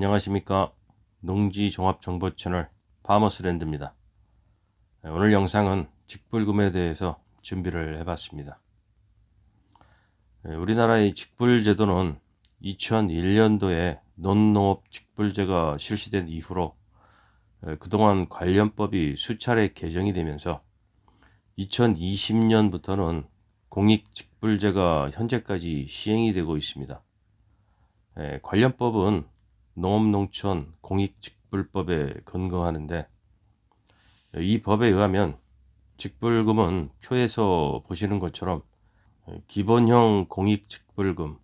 네, 안녕하십니까. 농지 종합 정보 채널 파머스랜드입니다. 네, 오늘 영상은 직불금에 대해서 준비를 해봤습니다. 네, 우리나라의 직불 제도는 2001년도에 논농업 직불제가 실시된 이후로 네, 그동안 관련법이 수차례 개정이 되면서 2020년부터는 공익 직불제가 현재까지 시행이 되고 있습니다. 예, 관련법은 농업농촌 공익직불법에 근거하는데 이 법에 의하면 직불금은 표에서 보시는 것처럼 기본형 공익직불금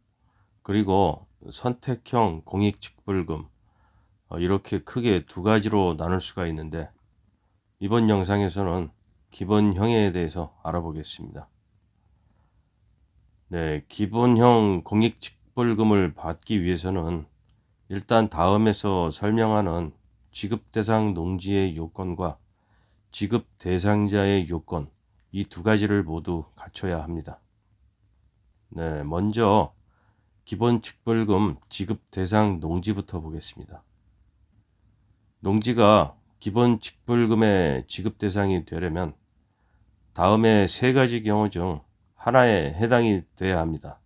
그리고 선택형 공익직불금 어, 이렇게 크게 두 가지로 나눌 수가 있는데 이번 영상에서는 기본형에 대해서 알아보겠습니다. 네, 기본형 공익직불금을 받기 위해서는 일단 다음에서 설명하는 지급 대상 농지의 요건과 지급 대상자의 요건 이 두 가지를 모두 갖춰야 합니다. 네, 먼저 기본 직불금 지급 대상 농지부터 보겠습니다. 농지가 기본 직불금의 지급 대상이 되려면 다음에 세 가지 경우 중 하나에 해당이 돼야 합니다.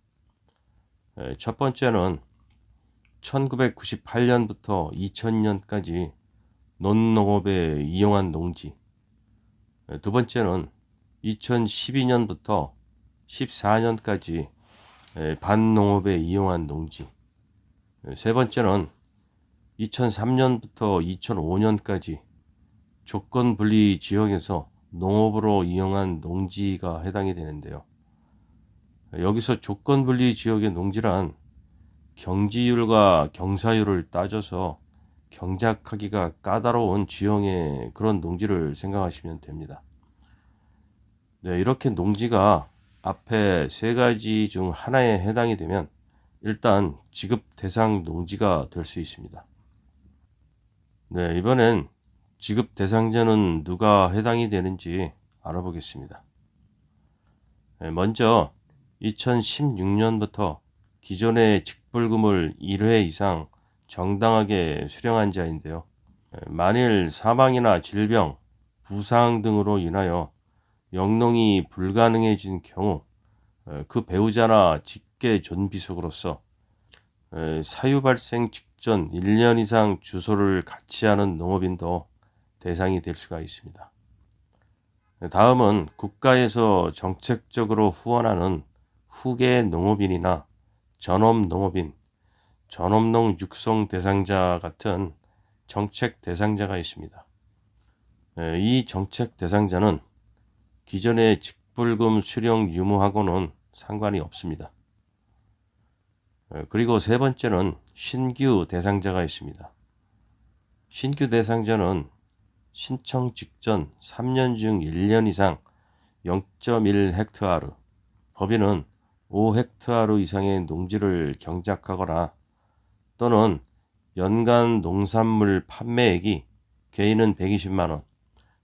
첫 번째는 1998년부터 2000년까지 논농업에 이용한 농지. 두 번째는 2012년부터 14년까지 반농업에 이용한 농지. 세 번째는 2003년부터 2005년까지 조건 분리 지역에서 농업으로 이용한 농지가 해당이 되는데요. 여기서 조건 분리 지역의 농지란 경지율과 경사율을 따져서 경작하기가 까다로운 지형의 그런 농지를 생각하시면 됩니다. 네, 이렇게 농지가 앞에 세 가지 중 하나에 해당이 되면 일단 지급 대상 농지가 될 수 있습니다. 네, 이번엔 지급 대상자는 누가 해당이 되는지 알아보겠습니다. 네, 먼저 2016년부터 기존의 직 불금을 1회 이상 정당하게 수령한 자인데요. 만일 사망이나 질병, 부상 등으로 인하여 영농이 불가능해진 경우 그 배우자나 직계 존비속으로서 사유 발생 직전 1년 이상 주소를 같이 하는 농업인도 대상이 될 수가 있습니다. 다음은 국가에서 정책적으로 후원하는 후계 농업인이나 전업 농업인, 전업농 육성 대상자 같은 정책 대상자가 있습니다. 이 정책 대상자는 기존의 직불금 수령 유무하고는 상관이 없습니다. 그리고 세 번째는 신규 대상자가 있습니다. 신규 대상자는 신청 직전 3년 중 1년 이상 0.1헥타르, 법인은 5헥타르 이상의 농지를 경작하거나 또는 연간 농산물 판매액이 개인은 120만 원,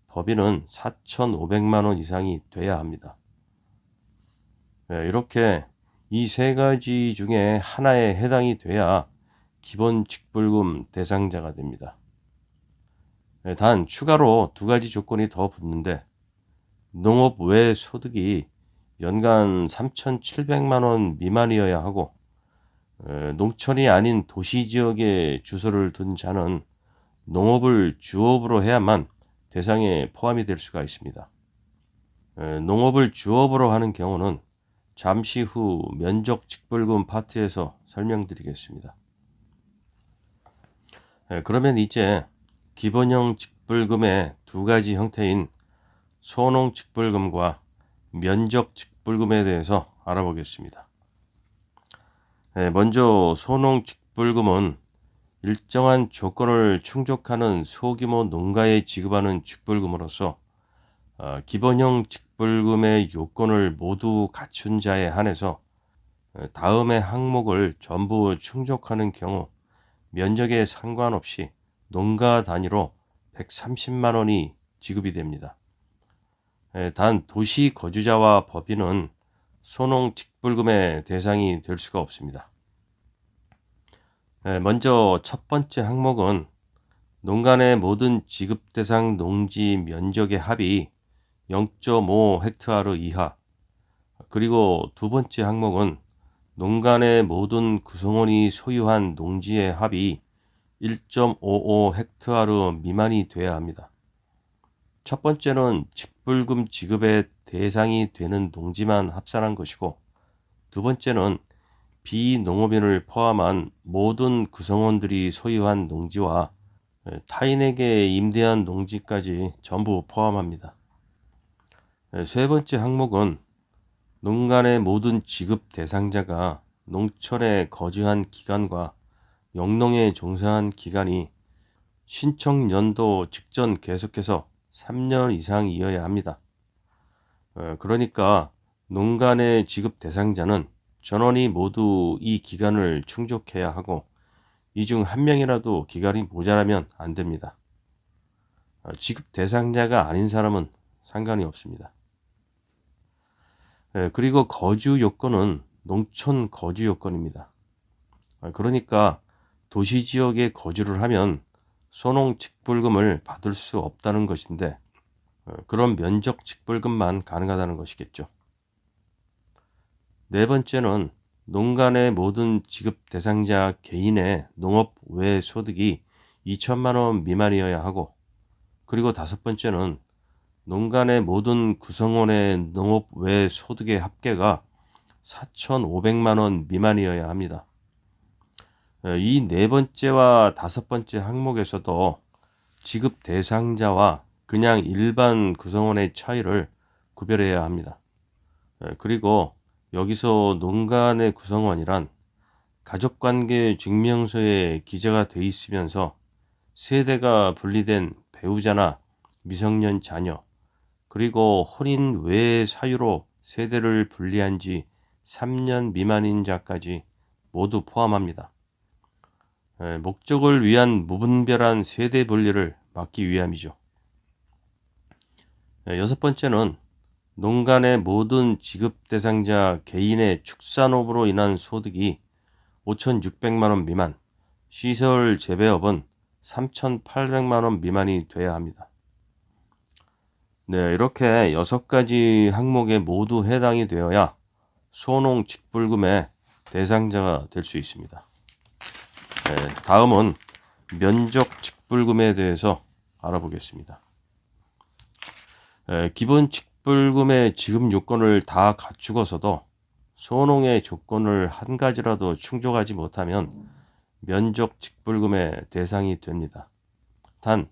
법인은 4,500만 원 이상이 돼야 합니다. 네, 이렇게 이 세 가지 중에 하나에 해당이 돼야 기본 직불금 대상자가 됩니다. 네, 단 추가로 두 가지 조건이 더 붙는데 농업 외 소득이 연간 3,700만 원 미만이어야 하고 농촌이 아닌 도시 지역에 주소를 둔 자는 농업을 주업으로 해야만 대상에 포함이 될 수가 있습니다. 농업을 주업으로 하는 경우는 잠시 후 면적 직불금 파트에서 설명드리겠습니다. 그러면 이제 기본형 직불금의 두 가지 형태인 소농 직불금과 면적 직불금 에 대해서 알아보겠습니다. 네, 먼저 소농 직불금은 일정한 조건을 충족하는 소규모 농가에 지급하는 직불금으로서 어, 기본형 직불금의 요건을 모두 갖춘 자에 한해서 어, 다음의 항목을 전부 충족하는 경우 면적에 상관없이 농가 단위로 130만 원이 지급이 됩니다. 예, 단 도시 거주자와 법인은 소농 직불금의 대상이 될 수가 없습니다. 에, 먼저 첫 번째 항목은 농간의 모든 지급 대상 농지 면적의 합이 0.5 헥타르 이하. 그리고 두 번째 항목은 농간의 모든 구성원이 소유한 농지의 합이 1.55 헥타르 미만이 돼야 합니다. 첫 번째는 직불금 지급의 대상이 되는 농지만 합산한 것이고 두 번째는 비농업인을 포함한 모든 구성원들이 소유한 농지와 타인에게 임대한 농지까지 전부 포함합니다. 세 번째 항목은 농간의 모든 지급 대상자가 농촌에 거주한 기간과 영농에 종사한 기간이 신청 연도 직전 계속해서 3년 이상이어야 합니다. 어, 그러니까 농간의 지급 대상자는 전원이 모두 이 기간을 충족해야 하고 이 중 한 명이라도 기간이 모자라면 안 됩니다. 어, 지급 대상자가 아닌 사람은 상관이 없습니다. 예, 그리고 거주 요건은 농촌 거주 요건입니다. 어, 그러니까 도시 지역에 거주를 하면 소농 직불금을 받을 수 없다는 것인데 어, 그런 면적 직불금만 가능하다는 것이겠죠. 네 번째는 농간의 모든 지급 대상자 개인의 농업 외 소득이 2천만 원 미만이어야 하고 그리고 다섯 번째는 농간의 모든 구성원의 농업 외 소득의 합계가 4,500만 원 미만이어야 합니다. 어, 이네 번째와 다섯 번째 항목에서도 지급 대상자와 그냥 일반 구성원의 차이를 구별해야 합니다. 어, 그리고 여기서 농간의 구성원이란 가족관계 증명서에 기재가 돼 있으면서 세대가 분리된 배우자나 미성년 자녀, 그리고 혼인 외 사유로 세대를 분리한 지 3년 미만인 자까지 모두 포함합니다. 목적을 위한 무분별한 세대 분리를 막기 위함이죠. 여섯 번째는 농간의 모든 지급 대상자 개인의 축산업으로 인한 소득이 5,600만 원 미만, 시설 재배업은 3,800만 원 미만이 돼야 합니다. 네, 이렇게 여섯 가지 항목에 모두 해당이 되어야 소농 직불금의 대상자가 될 수 있습니다. 네, 다음은 면적 직불금에 대해서 알아보겠습니다. 네, 기본 직불금의 지급 요건을 다 갖추고서도 소농의 조건을 한 가지라도 충족하지 못하면 면적 직불금의 대상이 됩니다. 단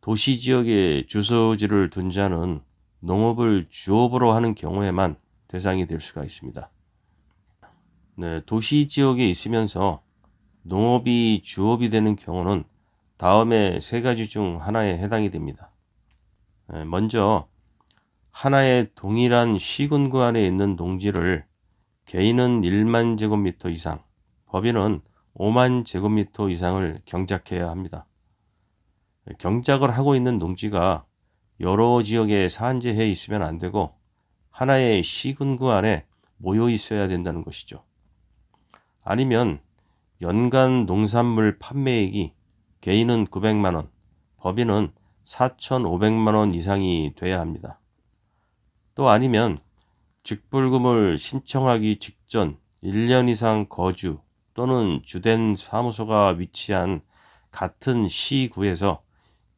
도시 지역에 주소지를 둔 자는 농업을 주업으로 하는 경우에만 대상이 될 수가 있습니다. 네, 도시 지역에 있으면서 농업이 주업이 되는 경우는 다음에 세 가지 중 하나에 해당이 됩니다. 예, 먼저 하나의 동일한 시군구 안에 있는 농지를 개인은 1만 제곱미터 이상, 법인은 5만 제곱미터 이상을 경작해야 합니다. 경작을 하고 있는 농지가 여러 지역에 산재해 있으면 안 되고 하나의 시군구 안에 모여 있어야 된다는 것이죠. 아니면 연간 농산물 판매액이 개인은 900만 원, 법인은 4,500만 원 이상이 돼야 합니다. 또 아니면 직불금을 신청하기 직전 1년 이상 거주 또는 주된 사무소가 위치한 같은 시구에서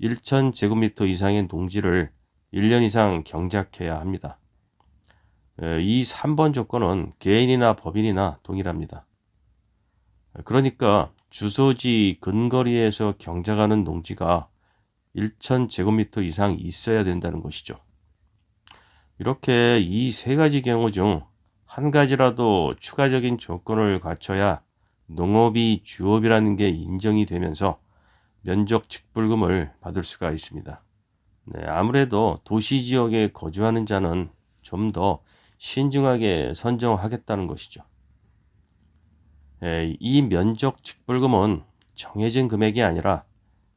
1,000제곱미터 이상의 농지를 1년 이상 경작해야 합니다. 이 3번 조건은 개인이나 법인이나 동일합니다. 그러니까 주소지 근거리에서 경작하는 농지가 1,000제곱미터 이상 있어야 된다는 것이죠. 이렇게 이 세 가지 경우 중 한 가지라도 추가적인 조건을 갖춰야 농업이 주업이라는 게 인정이 되면서 면적 직불금을 받을 수가 있습니다. 네, 아무래도 도시 지역에 거주하는 자는 좀 더 신중하게 선정하겠다는 것이죠. 예, 이 면적 직불금은 정해진 금액이 아니라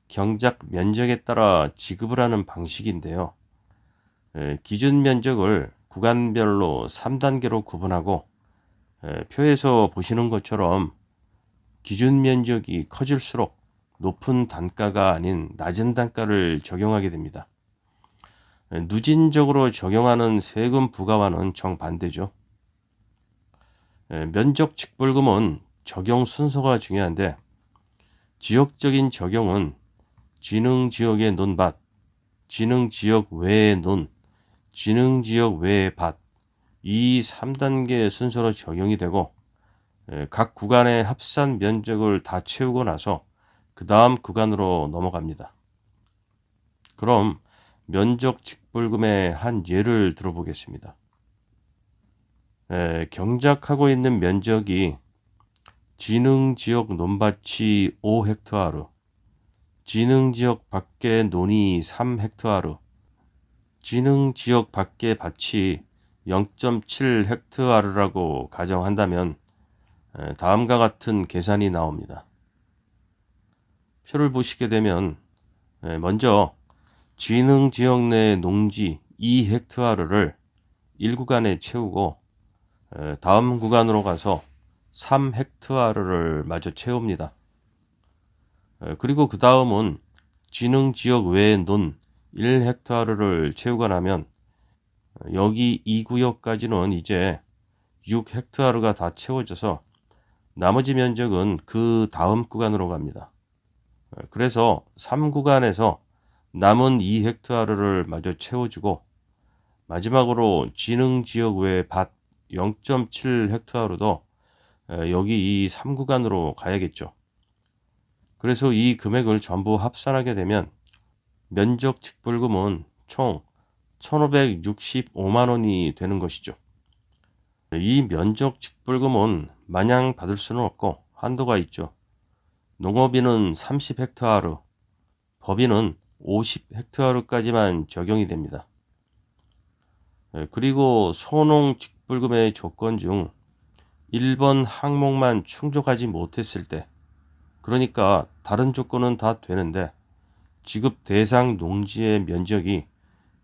경작 면적에 따라 지급을 하는 방식인데요. 예, 기준 면적을 구간별로 3단계로 구분하고 예, 표에서 보시는 것처럼 기준 면적이 커질수록 높은 단가가 아닌 낮은 단가를 적용하게 됩니다. 누진적으로 적용하는 세금 부과와는 정반대죠. 면적 직불금은 적용 순서가 중요한데 지역적인 적용은 지능 지역의 논밭, 지능 지역 외의 논, 지능 지역 외의 밭, 이 3단계 순서로 적용이 되고 각 구간의 합산 면적을 다 채우고 나서 그 다음 구간으로 넘어갑니다. 그럼 면적 직불금의 한 예를 들어보겠습니다. 에, 경작하고 있는 면적이 지능지역 논밭이 5헥타르, 지능지역 밖의 논이 3헥타르, 지능지역 밖의 밭이 0.7헥타르라고 가정한다면 다음과 같은 계산이 나옵니다. 표를 보시게 되면 먼저 지능지역 내 농지 2헥타르를 1구간에 채우고 다음 구간으로 가서 3헥타르를 마저 채웁니다. 그리고 그 다음은 지능지역 외의 논 1헥타르를 채우고 나면 여기 이 구역까지는 이제 6헥타르가 다 채워져서 나머지 면적은 그 다음 구간으로 갑니다. 그래서 3구간에서 남은 2헥타르를 마저 채워주고 마지막으로 지능지역 외밭 0.7헥타르도 여기 이 3구간으로 가야겠죠. 그래서 이 금액을 전부 합산하게 되면 면적 직불금은 총 1565만 원이 되는 것이죠. 이 면적 직불금은 마냥 받을 수는 없고 한도가 있죠. 농업인은 30헥타르, 법인은 50헥타르까지만 적용이 됩니다. 그리고 소농 직불금의 조건 중 1번 항목만 충족하지 못했을 때, 그러니까 다른 조건은 다 되는데 지급 대상 농지의 면적이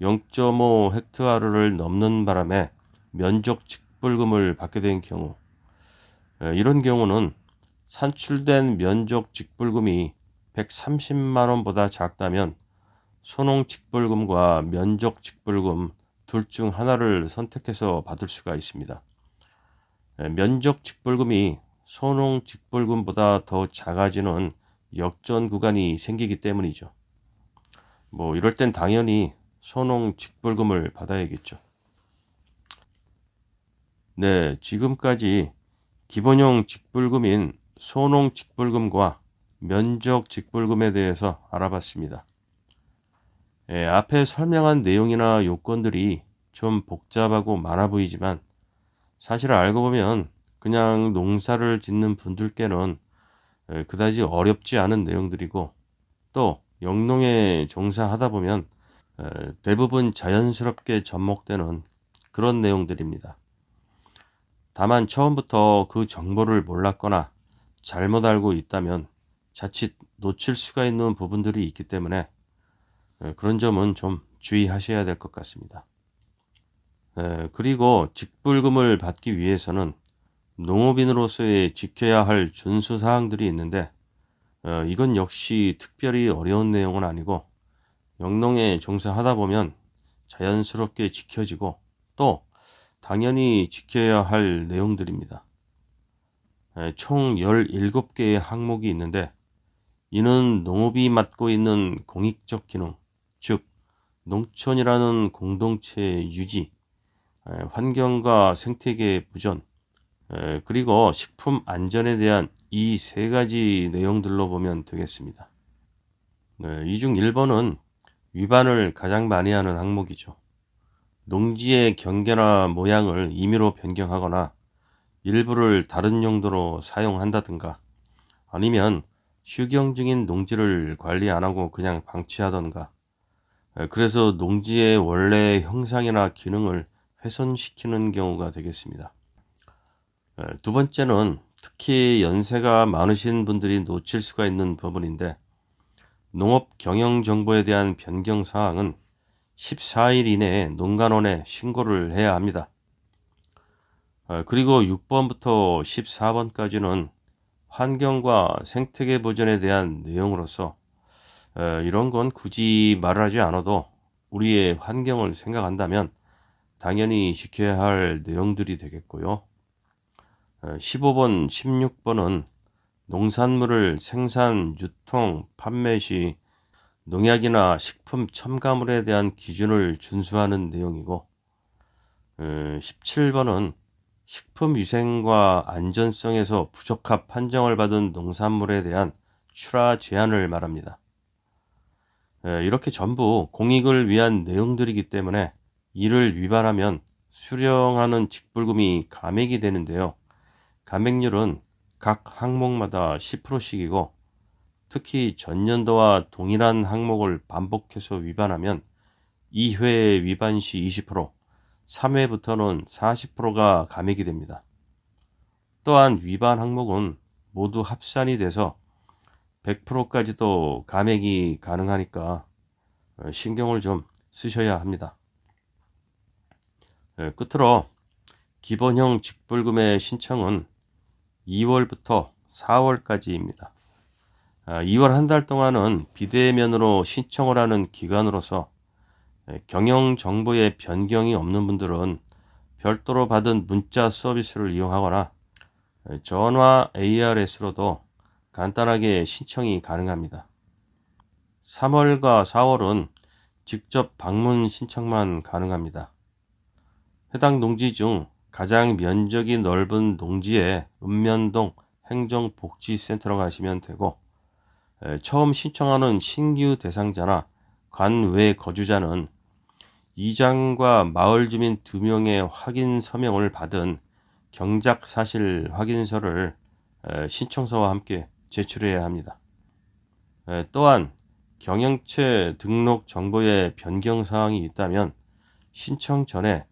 0.5 헥타르를 넘는 바람에 면적 직불금을 받게 된 경우 이런 경우는 산출된 면적 직불금이 130만 원보다 작다면 소농 직불금과 면적 직불금 둘 중 하나를 선택해서 받을 수가 있습니다. 면적 직불금이 소농 직불금보다 더 작아지는 역전 구간이 생기기 때문이죠. 뭐 이럴 땐 당연히 소농 직불금을 받아야겠죠. 네, 지금까지 기본형 직불금인 소농 직불금과 면적 직불금에 대해서 알아봤습니다. 예, 앞에 설명한 내용이나 요건들이 좀 복잡하고 많아 보이지만 사실 알고 보면 그냥 농사를 짓는 분들께는 예, 그다지 어렵지 않은 내용들이고 또 영농에 종사하다 보면 대부분 자연스럽게 접목되는 그런 내용들입니다. 다만 처음부터 그 정보를 몰랐거나 잘못 알고 있다면 자칫 놓칠 수가 있는 부분들이 있기 때문에 그런 점은 좀 주의하셔야 될 것 같습니다. 그리고 직불금을 받기 위해서는 농업인으로서의 지켜야 할 준수 사항들이 있는데 어, 이건 역시 특별히 어려운 내용은 아니고 영농에 종사하다 보면 자연스럽게 지켜지고 또 당연히 지켜야 할 내용들입니다. 총 17개의 항목이 있는데 이는 농업이 맡고 있는 공익적 기능, 즉 농촌이라는 공동체의 유지, 환경과 생태계 보전, 그리고 식품 안전에 대한 이 세 가지 내용들로 보면 되겠습니다. 네, 이중 1번은 위반을 가장 많이 하는 항목이죠. 농지의 경계나 모양을 임의로 변경하거나 일부를 다른 용도로 사용한다든가 아니면 휴경 중인 농지를 관리 안 하고 그냥 방치하던가 그래서 농지의 원래 형상이나 기능을 훼손시키는 경우가 되겠습니다. 두 번째는 특히 연세가 많으신 분들이 놓칠 수가 있는 부분인데 농업 경영 정보에 대한 변경 사항은 14일 이내에 농간원에 신고를 해야 합니다. 그리고 6번부터 14번까지는 환경과 생태계 보존에 대한 내용으로서 어, 이런 건 굳이 말을 하지 않아도 우리의 환경을 생각한다면 당연히 지켜야 할 내용들이 되겠고요. 15번, 16번은 농산물을 생산, 유통, 판매 시 농약이나 식품 첨가물에 대한 기준을 준수하는 내용이고 17번은 식품 위생과 안전성에서 부적합 판정을 받은 농산물에 대한 출하 제한을 말합니다. 에, 이렇게 전부 공익을 위한 내용들이기 때문에 이를 위반하면 수령하는 직불금이 감액이 되는데요. 감액률은 각 항목마다 10%씩이고 특히 전년도와 동일한 항목을 반복해서 위반하면 2회 위반 시 20%, 3회부터는 40%가 감액이 됩니다. 또한 위반 항목은 모두 합산이 돼서 100%까지도 감액이 가능하니까 어, 신경을 좀 쓰셔야 합니다. 예, 끝으로 기본형 직불금의 신청은 2월부터 4월까지입니다. 2월 한 달 동안은 비대면으로 신청을 하는 기간으로서 예, 경영 정보에 변경이 없는 분들은 별도로 받은 문자 서비스를 이용하거나 예, 전화 ARS로도 간단하게 신청이 가능합니다. 3월과 4월은 직접 방문 신청만 가능합니다. 해당 농지 중 가장 면적이 넓은 농지에 읍면동 행정복지센터로 가시면 되고 처음 신청하는 신규 대상자나 관외 거주자는 이장과 마을 주민 두 명의 확인 서명을 받은 경작 사실 확인서를 신청서와 함께 제출해야 합니다. 또한 경영체 등록 정보에 변경 사항이 있다면 신청 전에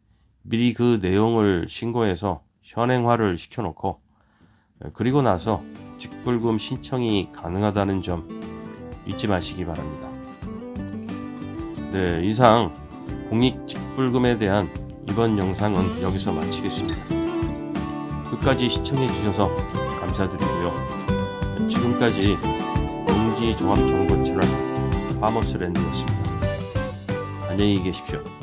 미리 그 내용을 신고해서 현행화를 시켜놓고 그리고 나서 직불금 신청이 가능하다는 점 잊지 마시기 바랍니다. 네, 이상 공익 직불금에 대한 이번 영상은 여기서 마치겠습니다. 끝까지 시청해 주셔서 감사드리고요. 지금까지 농지 종합 정보 채널 파머스랜드였습니다. 안녕히 계십시오.